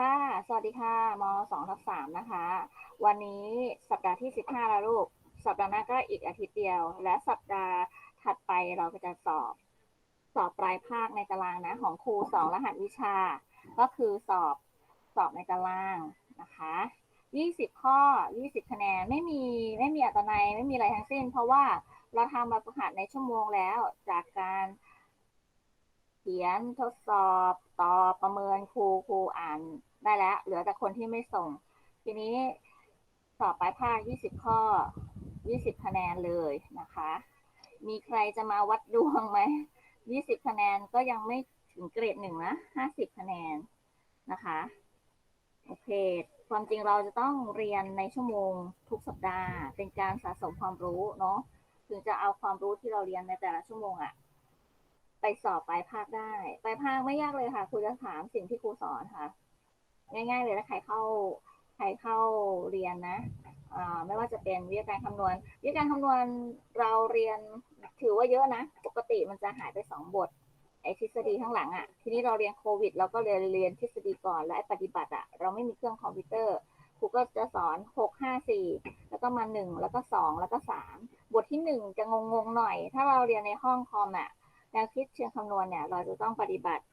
ค่ะ สวัสดีค่ะมสองทับสามนะคะ วันนี้สัปดาห์ที่สิบห้าแล้วลูก สัปดาห์หน้าก็อีกอาทิตย์เดียว และสัปดาห์ถัดไปเราก็จะสอบ สอบปลายภาคในตารางนะ ของครูสองรหัสวิชา ก็คือสอบสอบในตารางนะคะยี่สิบข้อยี่สิบคะแนน ไม่มีไม่มีอัตนัยไม่มีอะไรทั้งสิ้น เพราะว่าเราทำแบบฝึกหัดในชั่วโมงแล้วจากการ ขียนทดสอบตอบประเมินครูครูอ่านได้แล้ว เหลือแต่คนที่ไม่ส่ง ทีนี้สอบปลายภาค 20 ข้อ 20 คะแนนเลยนะคะ มีใครจะมาวัดดวงไหม 20 คะแนนก็ยังไม่ถึงเกรดหนึ่งนะ 50 คะแนนนะคะโอเค ความจริงเราจะต้องเรียนในชั่วโมงทุกสัปดาห์ เป็นการสะสมความรู้เนาะถึงจะเอาความรู้ที่เราเรียนในแต่ละชั่วโมงอะ ไปสอบปลายภาคได้ปลายภาคไม่ยากเลยค่ะครูจะถามสิ่งที่ครูสอนค่ะ ง่าย ๆ เลยถ้าใครเข้าใครเข้าเรียนนะอ่าไม่ว่าจะเป็นวิทยาการคำนวณ วิทยาการคำนวณเราเรียนถือว่าเยอะนะ ปกติมันจะหายไปสองบทไอทฤษฎีข้างหลังอะ่ะ ทีนี้เราเรียนโควิด เราก็เรียนเรียนทฤษฎีก่อนและไอปฏิบัติอะ่ะ เราไม่มีเครื่องคอมพิวเตอร์ครูก็จะสอนหกห้าสี่แล้วก็มาหนึ่งแล้วก็สองแล้วก็สามบทที่หนึ่งจะงงๆหน่อย ถ้าเราเรียนในห้องคอมอะ แนวคิดเชิงคำนวณเนี่ย เราจะต้องปฏิบัติ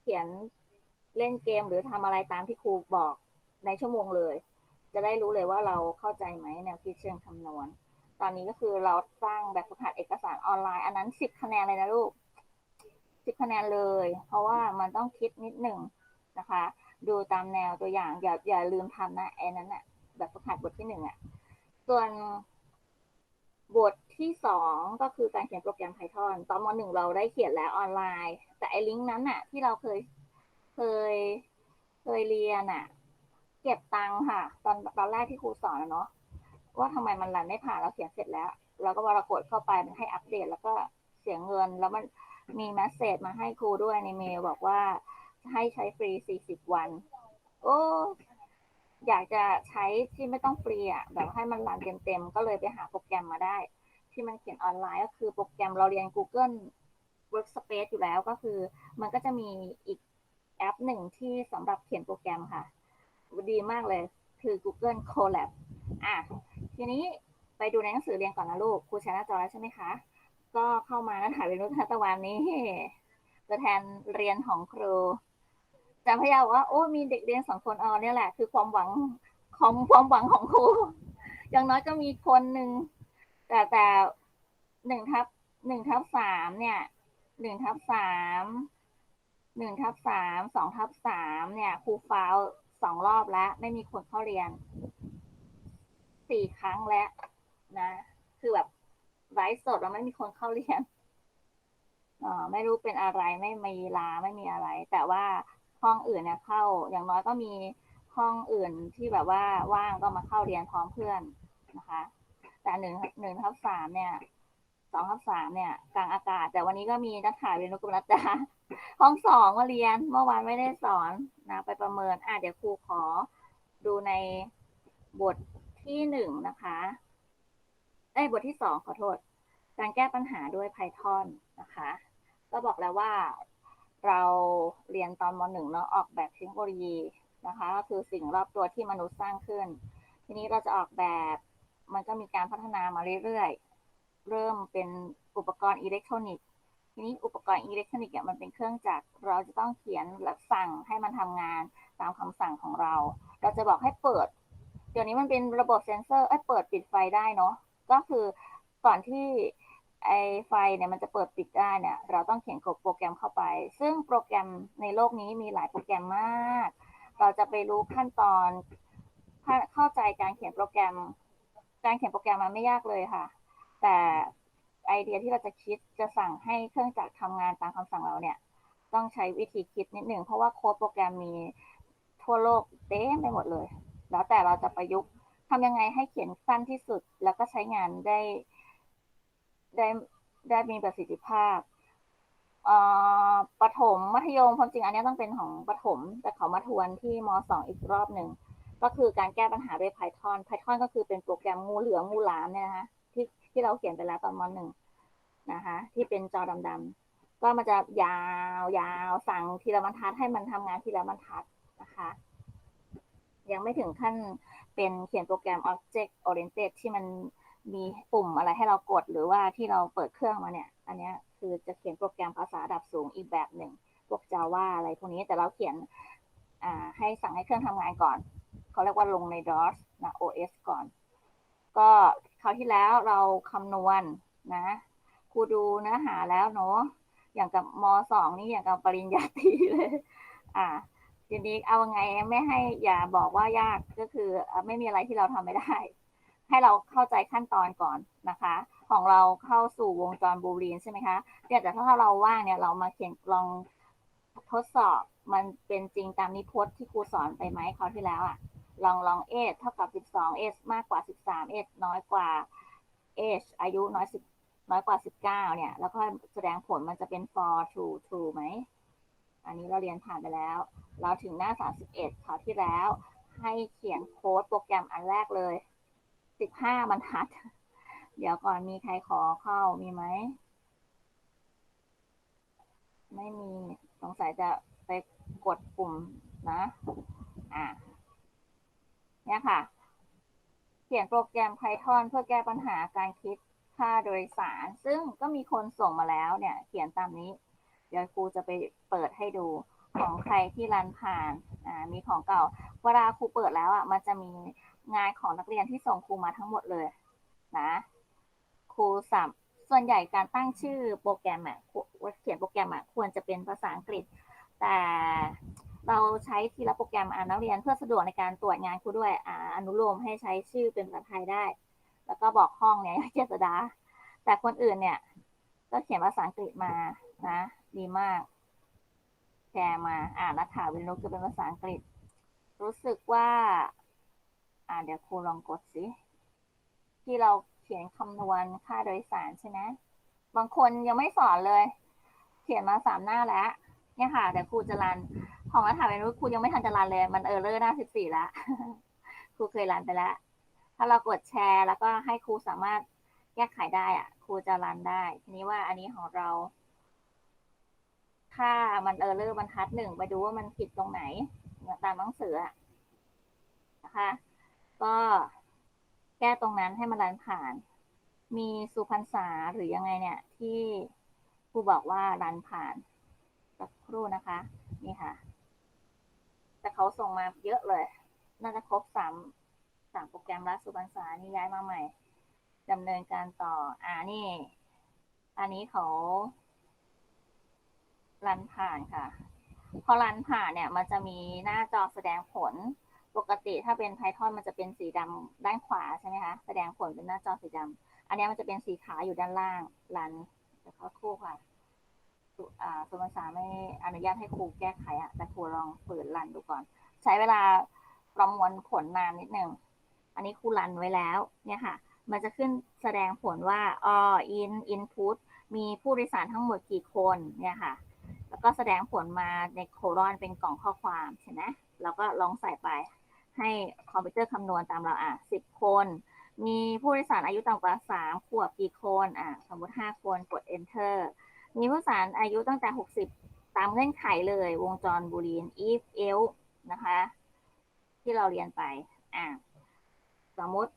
เขียนเล่นเกมหรือทำอะไรตามที่ครูบอกในชั่วโมงเลย จะได้รู้เลยว่าเราเข้าใจไหมแนวคิดเชิงคำนวณ ตอนนี้ก็คือเราสร้างแบบฝึกหัดเอกสารออนไลน์ อันนั้นสิบคะแนนเลยนะลูกสิบคะแนนเลย เพราะว่ามันต้องคิดนิดหนึ่งนะคะ ดูตามแนวตัวอย่างอย่าอย่าลืมทำนะไอ้นั้นอะแบบฝึกหัดบทที่หนึ่งอะส่วนบท ที่สองก็คือการเขียนโปรแกรม Python ตอนมหนึ่งเราได้เขียนแล้วออนไลน์ แต่ไอ้ลิงก์นั้นอะที่เราเคยเคยเคยเรียนอะเก็บตังค่ะ ตอนตอนแรกที่ครูสอนเนาะว่าทำไมมันรันไม่ผ่านเราเขียนเสร็จแล้ว เราก็วรากดเข้าไปมันให้อัปเดต แล้วก็เสียเงินแล้วมันมีแมสเซจมาให้ครูด้วยในเมลบอกว่าให้ใช้ฟรี40วัน โอ้อยากจะใช้ที่ไม่ต้องฟรีอะแบบให้มันรันเต็มๆ ก็เลยไปหาโปรแกรมมาได้ ที่มันเขียนออนไลน์ ก็คือโปรแกรมเราเรียน Google Workspace อยู่แล้วก็คือ มันก็จะมีอีกแอปหนึ่งที่สำหรับเขียนโปรแกรมค่ะ ดีมากเลยคือ Google Colab อะทีนี้ไปดูในหนังสือเรียนก่อนนะลูกครูใช้หน้าจอแล้วใช่ไหมคะ ก็เข้ามาแล้วถ่ายเป็นรูปทัตะวันนี้ตัวแทนเรียนของครูจำพยาบอกว่าโอ้มีเด็กเรียนสองคนอ๋อเนี่ยแหละ คือความหวังของความหวังของครูอย่างน้อยก็มีคนหนึ่ง แต่แต่หนึ่งทับหนึ่งทับสามเนี่ยหนึ่งทับสามหนึ่งทับสามสองทับสามเนี่ยครูฟาวสองรอบแล้ว ไม่มีคนเข้าเรียนสี่ครั้งแล้วนะ คือแบบไร้สดแล้วไม่มีคนเข้าเรียนอไม่รู้เป็นอะไรไม่มีลาไม่มีอะไร แต่ว่าห้องอื่นเนี่ยเข้า อย่างน้อยก็มีห้องอื่นที่แบบว่าว่างก็มาเข้าเรียนพร้อมเพื่อนนะคะ แต่หนึ่งหนึ่งทับสามเนี่ยสองทับสามเนี่ย กลางอากาศ แต่วันนี้ก็มีนักข่าวเรียนนุกุลรัตดาห้องสองมาเรียนเมื่อวานไม่ได้สอนนะไปประเมิน อะเดี๋ยวครูขอดูในบทที่หนึ่งนะคะเอ้บทที่สองขอโทษ การแก้ปัญหาด้วย Python นะคะ ก็บอกแล้วว่าเราเรียนตอนมหนึ่งเนาะออกแบบเทคโนโลยีนะคะก็คือสิ่งรอบตัวที่มนุษย์สร้างขึ้น ทีนี้เราจะออกแบบ มันก็มีการพัฒนามาเรื่อยๆ เริ่มเป็นอุปกรณ์อิเล็กทรอนิกส์ทีนี้อุปกรณ์อิเล็กทรอนิกส์เนี่ยมันเป็นเครื่องจักรเราจะต้องเขียนและสั่งให้มันทำงานตามคำสั่งของเรา เราจะบอกให้เปิด เดี๋ยวนี้มันเป็นระบบเซ็นเซอร์ไอ้เปิดปิดไฟได้เนาะก็คือก่อนที่ไอไฟเนี่ยมันจะเปิดปิดได้เนี่ย เราต้องเขียนกฎโปรแกรมเข้าไป ซึ่งโปรแกรมในโลกนี้มีหลายโปรแกรมมาก เราจะไปรู้ขั้นตอนเข้าใจการเขียนโปรแกรม การเขียนโปรแกรมมันไม่ยากเลยค่ะ แต่ไอเดียที่เราจะคิดจะสั่งให้เครื่องจักรทำงานตามคำสั่งเราเนี่ย ต้องใช้วิธีคิดนิดหนึ่งเพราะว่าโค้ดโปรแกรมมีทั่วโลกเต็มไปหมดเลย แล้วแต่เราจะประยุกต์ทำยังไงให้เขียนสั้นที่สุด แล้วก็ใช้งานได้ได้ได้มีประสิทธิภาพประถมมัธยมความจริงอันนี้ต้องเป็นของประถม แต่เขามาทวนที่มสองอีกรอบหนึ่ง ก็คือการแก้ปัญหาด้วย Python Python ก็คือเป็นโปรแกรมงูเหลือมงูหลามเนี่ยนะคะที่ที่เราเขียนไปแล้วตอนมหนึ่งนะคะที่เป็นจอดำๆก็มันจะยาวยาวสั่งทีละบรรทัดให้มันทำงานทีละบรรทัดนะคะยังไม่ถึงขั้นเป็นเขียนโปรแกรม Object Oriented ที่มันมีปุ่มอะไรให้เรากดหรือว่าที่เราเปิดเครื่องมาเนี่ย อันนี้คือจะเขียนโปรแกรมภาษาระดับสูงอีกแบบหนึ่งพวก Java อะไรพวกนี้แต่เราเขียนอ่าให้สั่งให้เครื่องทำงานก่อน เขาเรียกว่าลงใน DOS นะ OS ก่อน ก็คราวที่แล้วเราคำนวณนะครูดูเนื้อหาแล้วเนาะอย่างกับมสองนี่อย่างกับปริญญาตรีเลย อ่าทีนี้เอาไงไม่ให้อย่าบอกว่ายากก็คือไม่มีอะไรที่เราทำไม่ได้ ให้เราเข้าใจขั้นตอนก่อนนะคะ ของเราเข้าสู่วงจรบูลีนใช่ไหมคะเดี๋ยวแต่ถ้าเราว่างเนี่ยเรามาเขียนลองทดสอบมันเป็นจริงตามนิพจน์ที่ครูสอนไปไหมคราวที่แล้วอะ ลองลองเอเท่ากับสิบสองเอมากกว่าสิบสามเอน้อยกว่าเออายุน้อยสิบน้อยกว่าสิบเก้าเนี่ย แล้วก็แสดงผลมันจะเป็น for true true ไหม อันนี้เราเรียนผ่านไปแล้ว เราถึงหน้า31คราวที่แล้ว ให้เขียนโค้ดโปรแกรมอันแรกเลย15บรรทัด เดี๋ยวก่อนมีใครขอเข้ามีไหม ไม่มีสงสัยจะไปกดปุ่มนะ อะ เนี่ยค่ะ เขียนโปรแกรม Python เพื่อแก้ปัญหาการคิดค่าโดยสาร ซึ่งก็มีคนส่งมาแล้วเนี่ย เขียนตามนี้ เดี๋ยวครูจะไปเปิดให้ดูของใครที่รันผ่านอ่ามีของเก่า เวลาครูเปิดแล้วอะ มันจะมีงานของนักเรียนที่ส่งครูมาทั้งหมดเลยนะ ครูสับส่วนใหญ่การตั้งชื่อโปรแกรมอะเขียนโปรแกรมอะควรจะเป็นภาษาอังกฤษ แต่ เราใช้ทีละโปรแกรมอ่านนักเรียนเพื่อสะดวกในการตรวจงานครูด้วยอ่าอนุโลมให้ใช้ชื่อเป็นภาษาไทยได้ แล้วก็บอกห้องเนี่ยเจษดา แต่คนอื่นเนี่ย ก็เขียนภาษาอังกฤษมานะ ดีมากแชร์มาอ่านนักข่าววินุจะเป็นภาษาอังกฤษ รู้สึกว่า อ่าเดี๋ยวครูลองกดสิที่เราเขียนคำนวณค่าโดยสารใช่ไหมบางคนยังไม่สอนเลย เขียนมาสามหน้าแล้วเนี่ยค่ะเดี๋ยวครูจะรัน ของนักข่าววินุครูยังไม่ทันจะรันเลย มันเออร์เลอร์หน้าสิบสี่แล้วครูเคยรันไปแล้ว ถ้าเรากดแชร์ แล้วก็ให้ครูสามารถแก้ไขได้อะ ครูจะรันได้ ทีนี้ว่าอันนี้ของเราค่ามันเออร์เลอร์บรรทัดหนึ่งไปดูว่ามันผิดตรงไหนตามหนังสือนะคะ ก็แก้ตรงนั้นให้มันรันผ่าน มีสุพรรษาหรือยังไงเนี่ย ที่ครูบอกว่ารันผ่านสักครู่นะคะ นี่ค่ะ แต่เขาส่งมาเยอะเลย น่าจะครบสามสามโปรแกรมแล้วสุพรรษานี่ย้ายมาใหม่ดำเนินการต่อ อ่านี่ อันนี้เขารันผ่านค่ะ พอรันผ่านเนี่ย มันจะมีหน้าจอแสดงผล ปกติถ้าเป็น Python มันจะเป็นสีดำด้านขวาใช่ไหมคะ แสดงผลเป็นหน้าจอสีดำอันนี้มันจะเป็นสีขาวอยู่ด้านล่าง รันเดี๋ยวเขาคู่ค่ะ สุอ่าสุภาษาไม่อนุญาตให้ครูแก้ไขอะแต่ครูลองเปิดรันดูก่อน ใช้เวลาประมวลผลนานนิดนึงอันนี้ครูรันไว้แล้ว เนี่ยค่ะ มันจะขึ้นแสดงผลว่าอ๋อ in input มีผู้โดยสารทั้งหมดกี่คนเนี่ยค่ะ แล้วก็แสดงผลมาในโคลอนเป็นกล่องข้อความใช่ไหมเราก็ลองใส่ไปให้คอมพิวเตอร์คำนวณตามเราอะสิบคน มีผู้โดยสารอายุต่ำกว่าสามขวบกี่คนอะสมมติห้าคนกด enter มีผู้สารอายุตั้งแต่หกสิบตามเงื่อนไขเลย วงจรบูลีน if else นะคะ ที่เราเรียนไป อะสมมติ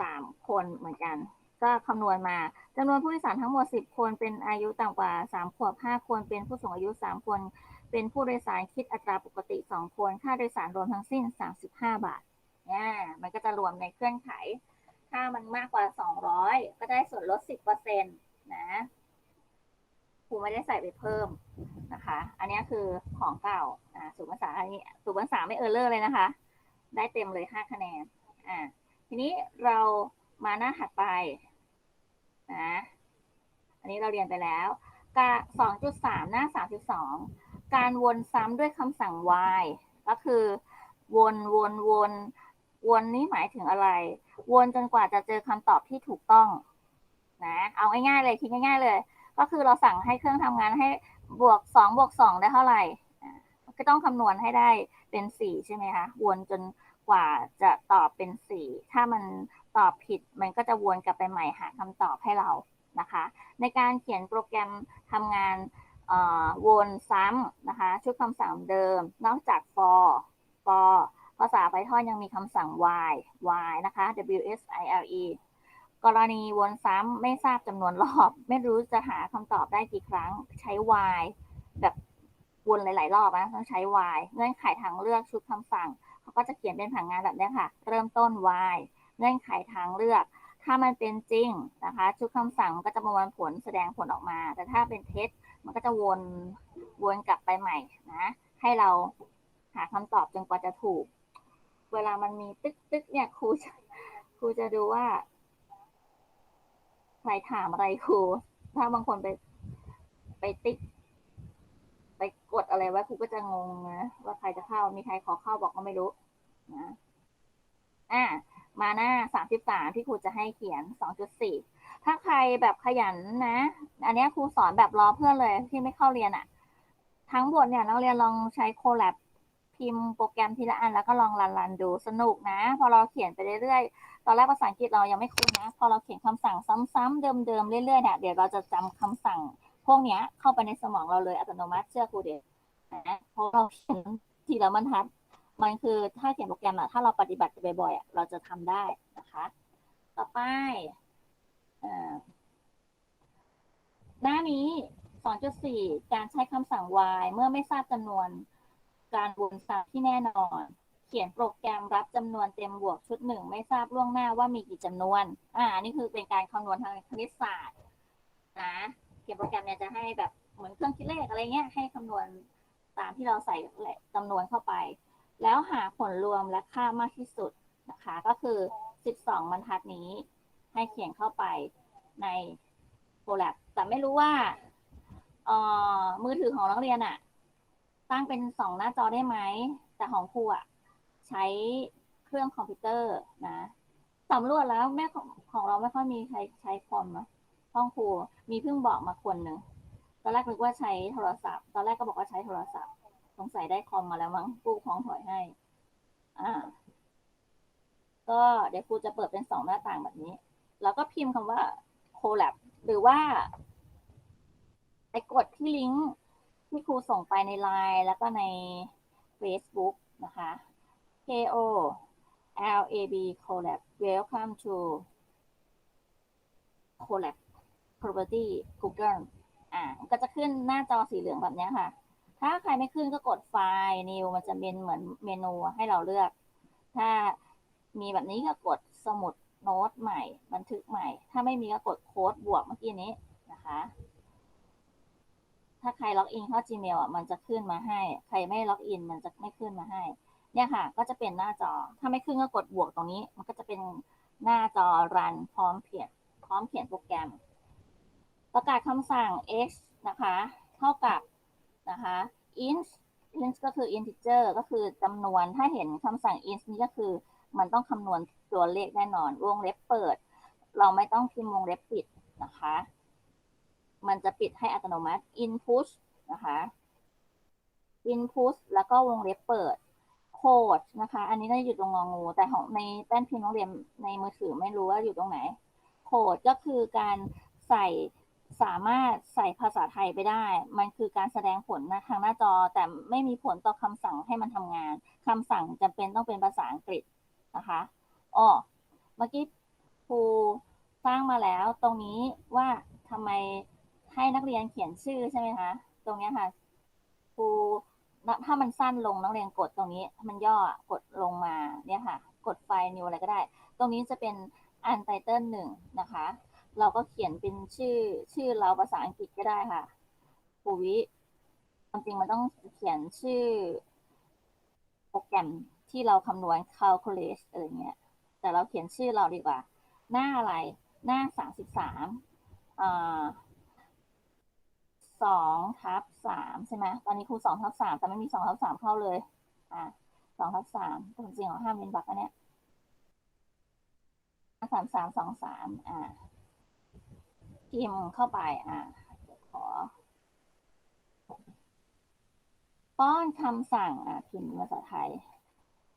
สามคนเหมือนกัน ก็คำนวณมาจำนวนผู้โดยสารทั้งหมด 10 คน เป็นอายุต่ำกว่า 3 ขวบ 5 คน เป็นผู้สูงอายุ 3 คน เป็นผู้โดยสารคิดอัตราปกติ 2 คน ค่าโดยสารรวมทั้งสิ้น 35 บาทเนี่ยมันก็จะรวมในเครื่องไข ถ้ามันมากกว่า 200 ก็ได้ส่วนลด 10%นะ ครูไม่ได้ใส่ไปเพิ่มนะคะ อันนี้คือของเก่าอ่าสุภาษาอันนี้สุภาษาไม่เออร์เลอร์เลยนะคะ ได้เต็มเลย5คะแนนอ่าทีนี้เรามาหน้าถัดไปนะอันนี้เราเรียนไปแล้วกา2.3 หน้า 3.2 การวนซ้ำด้วยคำสั่ง while ก็คือวนวนวนวนนี้หมายถึงอะไร วนจนกว่าจะเจอคำตอบที่ถูกต้องนะ เอาง่ายๆเลยคิดง่ายๆเลย ก็คือเราสั่งให้เครื่องทำงานให้บวก2บวก2ได้เท่าไหร่ก็ต้องคำนวณให้ได้เป็น4ใช่ไหมคะวนจนกว่าจะตอบเป็น4ถ้ามันตอบผิดมันก็จะวนกลับไปใหม่หาคำตอบให้เรานะคะ ในการเขียนโปรแกรมทำงานวนซ้ำนะคะ ชุดคำสั่งเดิม นอกจาก for for ภาษา Python ยังมีคำสั่ง while while นะคะ w s i l e กรณีวนซ้ำไม่ทราบจำนวนรอบ ไม่รู้จะหาคำตอบได้กี่ครั้ง ใช้ while แบบวนหลาย ๆ รอบนะต้องใช้ while เงื่อนไขทางเลือกชุดคำสั่ง เขาก็จะเขียนเป็นผังงานแบบนี้ค่ะ เริ่มต้น while เงื่อนไขทางเลือก ถ้ามันเป็นจริงนะคะ ชุดคำสั่งก็จะประมวลผลแสดงผลออกมา แต่ถ้าเป็นเท็จมันก็จะวนวนกลับไปใหม่นะให้เราหาคำตอบจนกว่าจะถูก เวลามันมีตึ๊กตึกเนี่ยครูครูจะดูว่า ใครถามอะไรครู ถ้าบางคนไป ไปติ๊ก ไปกดอะไรไว้ครูก็จะงงนะว่าใครจะเข้า มีใครขอเข้าบอกก็ไม่รู้นะอะมาหน้าสามสิบสามที่ครูจะให้เขียนสองจุดสี่ถ้าใครแบบขยันนะ อันนี้ครูสอนแบบรอเพื่อนเลยที่ไม่เข้าเรียนอะ่ะ ทั้งบทเนี่ยนักเรียนลองใช้โคแลบพิมพ์โปรแกรมทีละอันแล้วก็ลองรันรันดูสนุกนะ พอเราเขียนไปเรื่อยตอนแรกภาษาอังกฤษเรายังไม่คุ้นนะ พอเราเขียนคำสั่งซ้ำๆเดิมๆ เรื่อยๆเนี่ยเดี๋ยวเราจะจำคำสั่ง พวกเนี้ยเข้าไปในสมองเราเลยอัตโนมัติเชื่อครูเดี๋ยวนะเพราะเราเขียนทีละบรรทัด มันคือถ้าเขียนโปรแกรมอะถ้าเราปฏิบัติบ่อยๆเราจะทำได้นะคะ ต่อไปหน้านี้ 2.4 การใช้คำสั่ง while เมื่อไม่ทราบจำนวนการวนซ้ำที่แน่นอน เขียนโปรแกรมรับจำนวนเต็มบวกชุดหนึ่งไม่ทราบล่วงหน้าว่ามีกี่จำนวน อ่า นี่คือเป็นการคำนวณทางคณิตศาสตร์นะเขียนโปรแกรมเนี่ยจะให้แบบเหมือนเครื่องคิดเลขอะไรเงี้ยให้คำนวณตามที่เราใส่จำนวนเข้าไป แล้วหาผลรวมและค่ามากที่สุดนะคะ ก็คือ 12 บรรทัดนี้ ให้เขียนเข้าไปในโ o แลบแต่ไม่รู้ว่าเอ่อมือถือของนักเรียนอะตั้งเป็นสองหน้าจอได้ไหม แต่ของครูอะ ใช้เครื่องคอมพิวเตอร์นะสำรวจแล้วแม่ของของเราไม่ค่อยมีใครใช้คอมห้องครูมีเพิ่งบอกมาคนหนึ่งตอนแรกนึกว่าใช้โทรศัพท์ ตอนแรกก็บอกว่าใช้โทรศัพท์ สงสัยได้คอมมาแล้วมั้งกูของถอยให้ อ่า ก็เดี๋ยวครูจะเปิดเป็นสองหน้าต่างแบบนี้ แล้วก็พิมพ์คำว่า collab หรือว่าไปกดที่ลิงก์ที่ครูส่งไปใน Line แล้วก็ใน Facebook นะคะ K O L A B collab welcome to collab property Google อ่าก็จะขึ้นหน้าจอสีเหลืองแบบนี้ค่ะ ถ้าใครไม่ขึ้นก็กดไฟล์ new มันจะเป็นเหมือนเมนูให้เราเลือก ถ้ามีแบบนี้ก็กดสมุดโน้ตใหม่ บันทึกใหม่ ถ้าไม่มีก็กดโค้ดบวกเมื่อกี้นี้นะคะ ถ้าใครล็อกอินเข้า Gmail อะมันจะขึ้นมาให้ ใครไม่ล็อกอินมันจะไม่ขึ้นมาให้ เนี่ยค่ะ ก็จะเป็นหน้าจอ ถ้าไม่ขึ้นก็กดบวกตรงนี้ มันก็จะเป็นหน้าจอรันพร้อมเขียนพร้อมเขียนโปรแกรม ประกาศคำสั่ง x นะคะ เท่ากับนะคะ int int ก็คือ integer ก็คือจำนวน ถ้าเห็นคำสั่ง int นี่ก็คือมันต้องคำนวณตัวเลขแน่นอน วงเล็บเปิด เราไม่ต้องพิมพ์วงเล็บปิดนะคะ มันจะปิดให้อัตโนมัติ input นะคะ input แล้วก็วงเล็บเปิด code นะคะ อันนี้น่าจะอยู่ตรงงองู แต่ของในแป้นพิมพ์น้องเรียนในมือถือไม่รู้ว่าอยู่ตรงไหน code ก็คือการใส่สามารถใส่ภาษาไทยไปได้ มันคือการแสดงผลนะทางหน้าจอ แต่ไม่มีผลต่อคำสั่งให้มันทำงาน คำสั่งจำเป็นต้องเป็นภาษาอังกฤษนะคะอ๋อเมื่อกี้ครูสร้างมาแล้วตรงนี้ว่าทำไมให้นักเรียนเขียนชื่อใช่ไหมคะ ตรงนี้ค่ะ ถ้ามันสั้นลงนักเรียนกดตรงนี้ มันย่อกดลงมาเนี่ยค่ะ กดไฟล์นิวอะไรก็ได้ ตรงนี้จะเป็นอันไตเติลหนึ่งนะคะ เราก็เขียนเป็นชื่อชื่อเราภาษาอังกฤษก็ได้ค่ะปูวิความจริงมันต้องเขียนชื่อโปรแกรมที่เราคำนวณ calculate อะไรเงี้ย แต่เราเขียนชื่อเราดีกว่า หน้าอะไร หน้าสามสิบสามอ่า สองทับสามใช่ไหมตอนนี้ครูสองทับสามแต่ไม่มีสองทับสามเข้าเลย อ่าสองทับสามจริงของห้ามเว้นบักอันเนี้ยสามสามสองสามอ่าพิมเข้าไปอ่าขอ ป้อนคำสั่งอ่าพิมพ์ภาษาไทย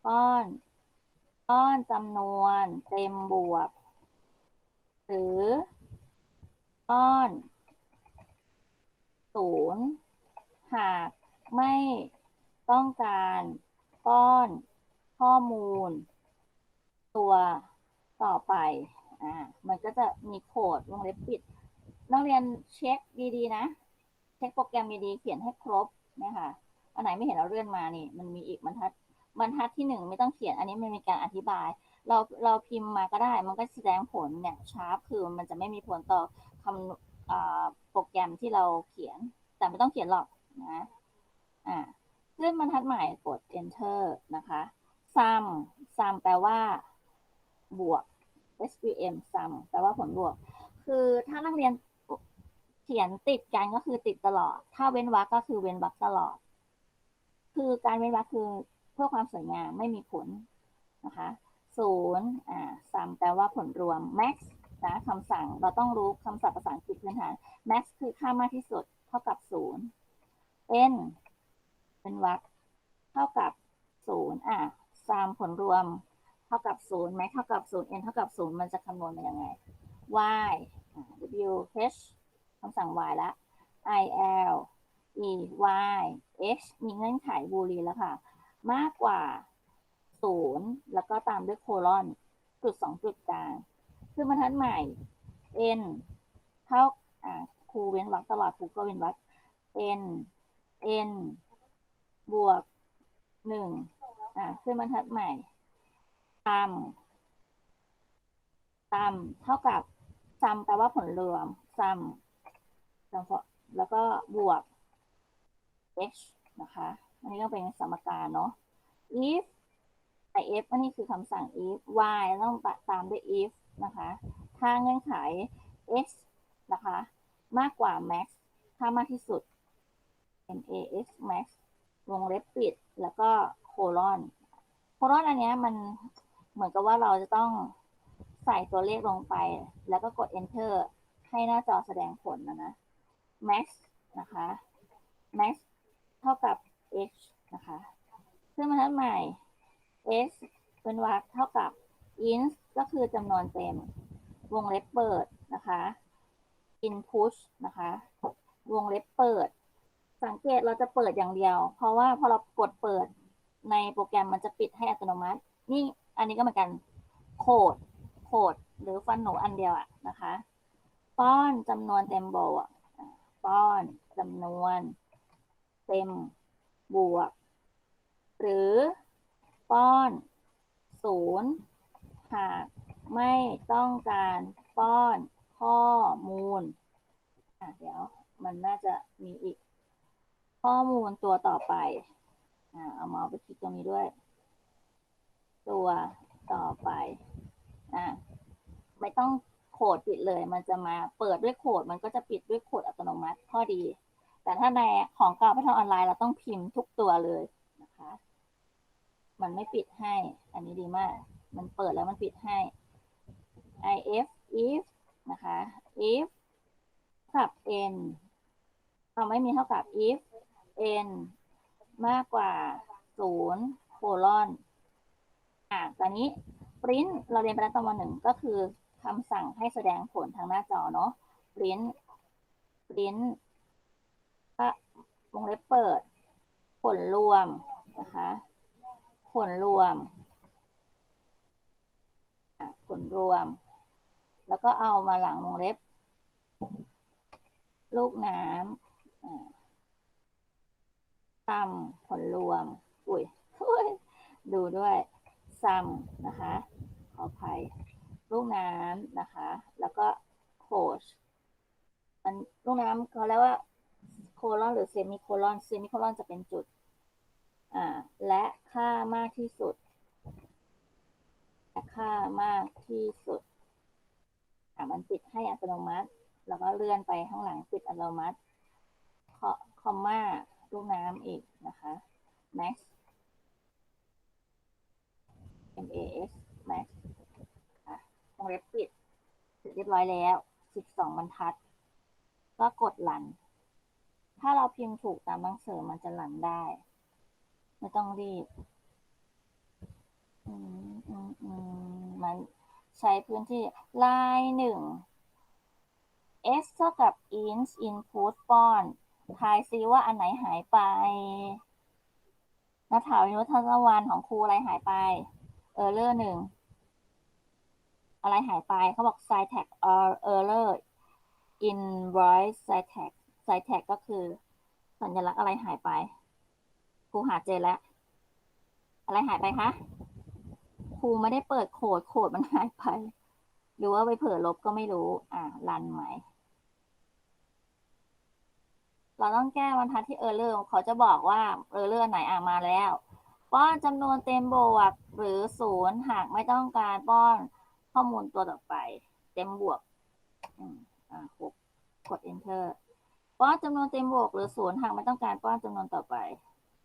ป้อน ป้อนจำนวนเต็มบวก หรือ ป้อน ศูนย์หากไม่ต้องการป้อนข้อมูล ตัวต่อไป อ่า มันก็จะมีโคดวงเล็บปิด นักเรียนเช็คดีๆ นะ เช็คโปรแกรมดีๆ เขียนให้ครบนะคะอันไหนไม่เห็นเราเลื่อนมานี่ มันมีอีกบรรทัดบรรทัดที่หนึ่งไม่ต้องเขียน อันนี้มันมีการอธิบาย เราเราพิมพ์มาก็ได้ มันก็แสดงผลเนี่ยชาร์ปคือมันจะไม่มีผลต่อคำอ่า โปรแกรมที่เราเขียน แต่ไม่ต้องเขียนหรอกนะอ่าเลื่อนบรรทัดใหม่กด enter นะคะ sum sum แปลว่า บวก svm sum แปลว่าผลบวก คือถ้านักเรียนเขียนติดกันก็คือติดตลอด ถ้าเว้นวรรคก็คือเว้นวรรคตลอด คือการเว้นวรรคคือเพื่อความสวยงามไม่มีผลนะคะศูนย์อ่า sum แปลว่าผลรวม max นะคำสั่งเราต้องรู้คำศัพท์ภาษาอังกฤษพื้นฐาน max คือค่ามากที่สุดเท่ากับศูนย์ n เป็นวรรคเท่ากับศูนย์อะ sum ผลรวมเท่ากับศูนย์ max เท่ากับศูนย์ n เท่ากับศูนย์มันจะคำนวณเป็นยังไง y w h คำสั่ง y ละ i l e y h มีเงื่อนไขบูลีแล้วค่ะ มากกว่าศูนย์แล้วก็ตามด้วยโคลอนจุดสองจุดกลาง คือบรรทัดใหม่ n เท่าอ่าครูเว้นวรรคตลอดครูก็เว้นวรรค n n บวกหนึ่งอ่าขึ้นบรรทัดใหม่ตามตามเท่ากับซัมแปลว่าผลรวมซัมแล้วก็บวก h นะคะ อันนี้ก็เป็นสมการเนาะ if if อันนี้คือคำสั่ง if y ต้องตามด้วย if นะคะ ถ้าเงื่อนไข x นะคะ มากกว่า max ถ้ามากที่สุด max max วงเล็บปิด แล้วก็โคลอน โคลอนอันนี้มันเหมือนกับว่าเราจะต้องใส่ตัวเลขลงไป แล้วก็กด enter ให้หน้าจอแสดงผลนะนะ max นะคะ max เท่ากับ h นะคะ ซึ่งบรรทัดใหม่ s เป็นวรรคเท่ากับ int ก็คือจำนวนเต็ม วงเล็บเปิดนะคะ input นะคะ วงเล็บเปิด สังเกตเราจะเปิดอย่างเดียว เพราะว่าพอเรากดเปิดในโปรแกรมมันจะปิดให้อัตโนมัติ นี่อันนี้ก็เหมือนกันโคดโคดหรือฟันหนูอันเดียวอะนะคะ ป้อนจำนวนเต็มโบอะป้อนจำนวนเต็มบวก หรือป้อนศูนย์ หากไม่ต้องการป้อนข้อมูลอะเดี๋ยวมันน่าจะมีอีก ข้อมูลตัวต่อไปอ่าเอาเมาส์ไปคลิกตรงนี้ด้วย ตัวต่อไปอะไม่ต้องโคดปิดเลย มันจะมาเปิดด้วยโคดมันก็จะปิดด้วยโคดอัตโนมัติข้อดี แต่ถ้าในของเก่าไปทำออนไลน์เราต้องพิมพ์ทุกตัวเลยนะคะ มันไม่ปิดให้ อันนี้ดีมาก มันเปิดแล้วมันปิดให้ if if นะคะ if กับ n เราไม่มีเท่ากับ if n มากกว่า0โคลอนอะตอนนี้ print เราเรียนไปแล้วตอนวันหนึ่งก็คือคำสั่งให้แสดงผลทางหน้าจอเนาะ print print วงเล็บเปิด ผลรวมนะคะ ผลรวม ลรวม แล้วก็เอามาหลังวงเล็บ ลูกน้ำซัมผลรวม อุ้ยดูด้วยซัมนะคะ ขออภัย ลูกน้ำนะคะ แล้วก็โคชมันลูกน้ำเขาเรียกว่าโคลอนหรือเซมิโคลอน เซมิโคลอนจะเป็นจุด อ่า และค่ามากที่สุด ค่ามากที่สุดอ่ามันปิดให้อัตโนมัติ แล้วก็เลื่อนไปข้างหลังปิดอัตโนมัติคอมมาลูกน้ำอีกนะคะ max mas max อะวงเล็บปิดเสร็จเรียบร้อยแล้ว 12 บรรทัด ก็กดหลัน ถ้าเราพิมพ์ถูกตามหนังสือมันจะหลันได้ ไม่ต้องรีบ มันใช้พื้นที่ลายหนึ่ง s เท่ากับ int input ป้อนทายซิว่าอันไหนหายไปนัทถาวินุทศวันของครูอะไรหายไป เออร์เลอร์หนึ่ง อะไรหายไป เขาบอก s i t a g error invoice s i t a g s i t a g ก็คือ สัญลักษณ์อะไรหายไป ครูหาเจอแล้ว อะไรหายไปคะ ครูไม่ได้เปิดโคดโคดมันหายไป หรือว่าไปเผลอลบก็ไม่รู้ อ่ารันใหม่เราต้องแก้บรรทัดที่เออร์เลอร์เขาจะบอกว่าเออร์เลอร์ไหนอะมาแล้วป้อนจำนวนเต็มบวกหรือศูนย์หากไม่ต้องการป้อนข้อมูลตัวต่อไป เต็มบวกอ่ากดกด enter ป้อนจำนวนเต็มบวกหรือศูนย์หากไม่ต้องการป้อนจำนวนต่อไป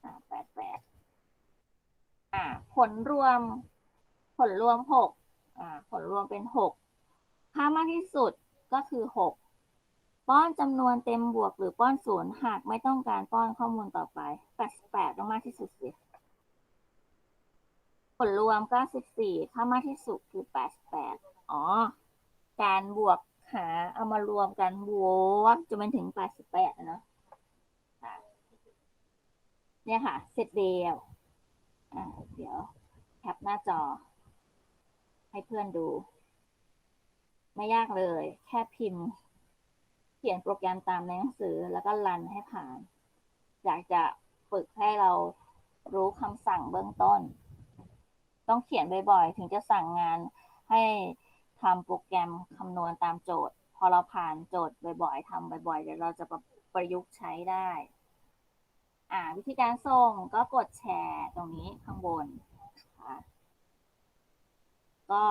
อ่าแปดแปดอ่าผลรวม ผลรวมหกอ่าผลรวมเป็นหกค่ามากที่สุดก็คือหกป้อนจำนวนเต็มบวกหรือป้อนศูนย์หากไม่ต้องการป้อนข้อมูลต่อไปแปดสิบแปดต้องมากที่สุดสิผลรวมเก้าสิบสี่ค่ามากที่สุดคือแปดสิบแปดอ๋อ การบวกหาเอามารวมกันบวกจนเป็นถึงแปดสิบแปดนะเนาะเนี่ยค่ะ เสร็จเดียวอ่าเดี๋ยวแคปหน้าจอ ให้เพื่อนดู ไม่ยากเลย แค่พิมพ์ เขียนโปรแกรมตามในหนังสือแล้วก็รันให้ผ่าน อยากจะฝึกให้เรารู้คำสั่งเบื้องต้น ต้องเขียนบ่อยๆ ถึงจะสั่งงานให้ทำโปรแกรมคำนวณตามโจทย์ พอเราผ่านโจทย์บ่อยๆทำบ่อยๆ เดี๋ยวเราจะประยุกต์ใช้ได้ อ่า วิธีการส่งก็กดแชร์ตรงนี้ข้างบน ก็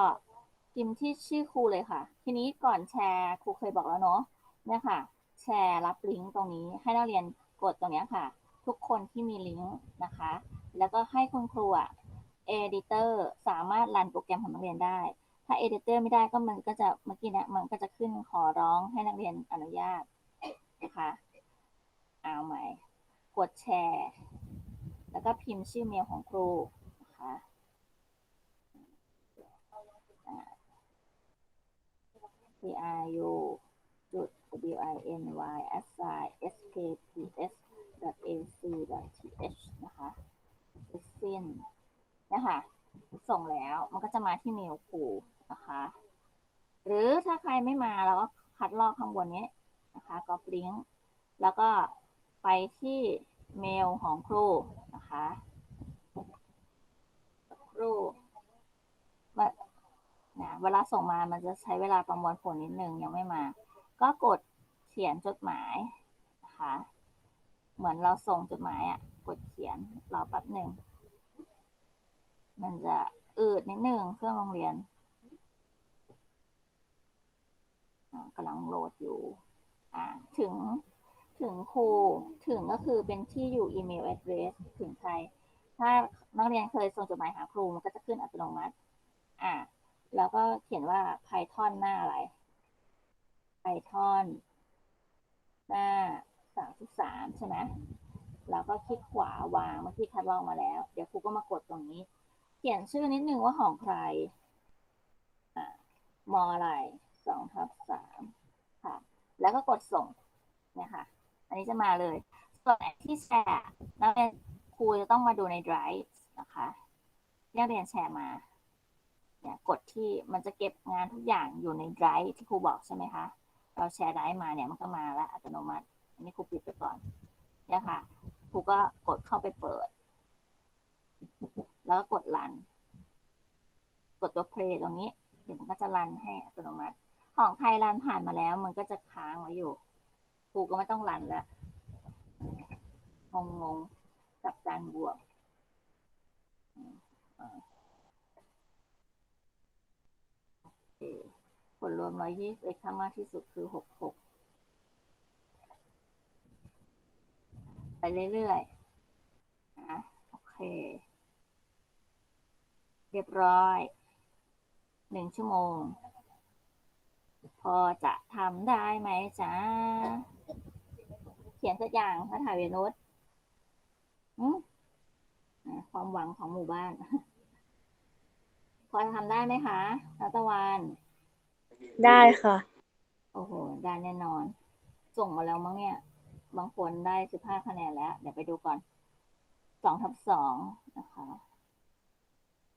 พิมพ์ที่ชื่อครูเลยค่ะ ทีนี้ก่อนแชร์ครูเคยบอกแล้วเนาะเนี่ยค่ะ แชร์รับลิงก์ตรงนี้ให้นักเรียนกดตรงนี้ค่ะ ทุกคนที่มีลิงก์นะคะ แล้วก็ให้คุณครูอะ editor สามารถรันโปรแกรมของนักเรียนได้ ถ้า editor ไม่ได้ก็มันก็จะเมื่อกี้เนะมันก็จะขึ้นขอร้องให้นักเรียนอนุญาตนะคะเอาใหม่ กดแชร์ แล้วก็พิมพ์ชื่อเมลของครูนะคะอ่า p r u จุด w i n y s i s k p s a c th นะคะสิ้นนะคะส่งแล้วมันก็จะมาที่เมลครูนะคะ หรือถ้าใครไม่มาเราก็คัดลอกข้างบนนี้นะคะก็ลิงแล้วก็ไปที่เมลของครูนะคะครู นะเวลาส่งมามันจะใช้เวลาประมวลผลนิดนึงยังไม่มา ก็กดเขียนจดหมายนะคะเหมือนเราส่งจดหมายอะ กดเขียนรอแป๊บหนึ่งมันจะอืดนิดนึงเครื่องโรงเรียนกำลังโหลดอยู่ถึงถึงครูถึงก็คือเป็นที่อยู่อีเมล address ถึงใคร ถ้านักเรียนเคยส่งจดหมายหาครูมันก็จะขึ้นอัตโนมัติ อ่า แล้วก็เขียนว่า Python หน้าอะไร Python หน้าสามสิบสามใช่ไหมแล้วก็คลิกขวาวางเมื่อกี้คัดลอกมาแล้ว เดี๋ยวครูก็มากดตรงนี้ เขียนชื่อนิดนึงว่าของใครอ่ามออะไรสองทับสามค่ะ แล้วก็กดส่งเนี่ยค่ะอันนี้จะมาเลย ส่วนที่แชร์นักเรียนครูจะต้องมาดูใน Drive นะคะนักเรียนแชร์มา เนี่ยกดที่มันจะเก็บงานทุกอย่างอยู่ใน Drive ที่ครูบอกใช่ไหมคะ เราแชร์ไดรฟ์มาเนี่ยมันก็มาแล้วอัตโนมัติ อันนี้ครูปิดไปก่อนเนี่ยค่ะครูก็กดเข้าไปเปิด แล้วก็กดรัน กดตัวเพลย์ตรงนี้ เดี๋ยวมันก็จะรันให้อัตโนมัติ ของใครรันผ่านมาแล้ว มันก็จะค้างไว้อยู่ครูก็ไม่ต้องรันแล้วงงงๆกับการบวก อ่าโอเคผลรวม120ค่ามากที่สุดคือ66ไปเรื่อยๆนะโอเค เรียบร้อยหนึ่งชั่วโมง พอจะทำได้ไหมจ๊ะ เขียนสักอย่างพระถ่ายเวนุสอืมความหวังของหมู่บ้าน อจะทำได้ไหมคะรัตวันได้ค่ะ โอ้โห ได้แน่นอน ส่งมาแล้วมั้งเนี่ย บางคนได้สิบห้าคะแนนแล้ว เดี๋ยวไปดูก่อนสสองทับสองนะคะ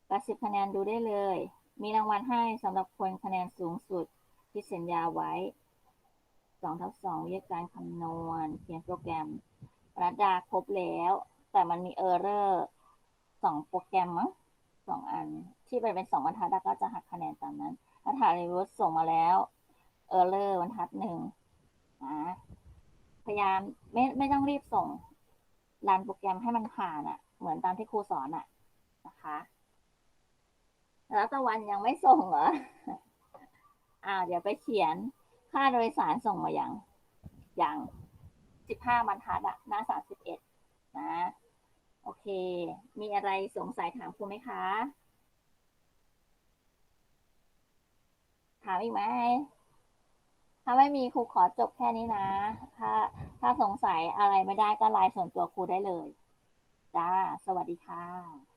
แปดสิบคะแนนดูได้เลย มีรางวัลให้สำหรับคนคะแนนสูงสุดที่สัญญาไว้สองทับสองวิธีการคำนวณเขียนโปรแกรมรัดดาครบแล้ว แต่มันมีเออร์เรอร์สองโปรแกรมมั้ง สองอัน ที่เป็นเป็นสองบรรทัดแล้วก็จะหักคะแนนตามนั้นถ้าถ่ายรีวิวส่งมาแล้วเออร์เลอร์บรรทัดหนึ่งนะพยายามไม่ไม่ต้องรีบส่งรันโปรแกรมให้มันผ่านอะ่ะ เหมือนตามที่ครูสอนอะ่ะ นะคะ แล้วตะวันยังไม่ส่งเหรออ่าเดี๋ยวไปเขียนค่าโดยสารส่งมาอย่างอย่างสิบห้าบรรทัดอะหน้าสามสิบเอ็ดนะ โอเค มีอะไรสงสัยถามครูไหมคะ ถามอีกไหม ถ้าไม่มีครูขอจบแค่นี้นะ ถ้าถ้าสงสัยอะไรไม่ได้ก็ไลน์ส่วนตัวครูได้เลย จ้า สวัสดีค่ะ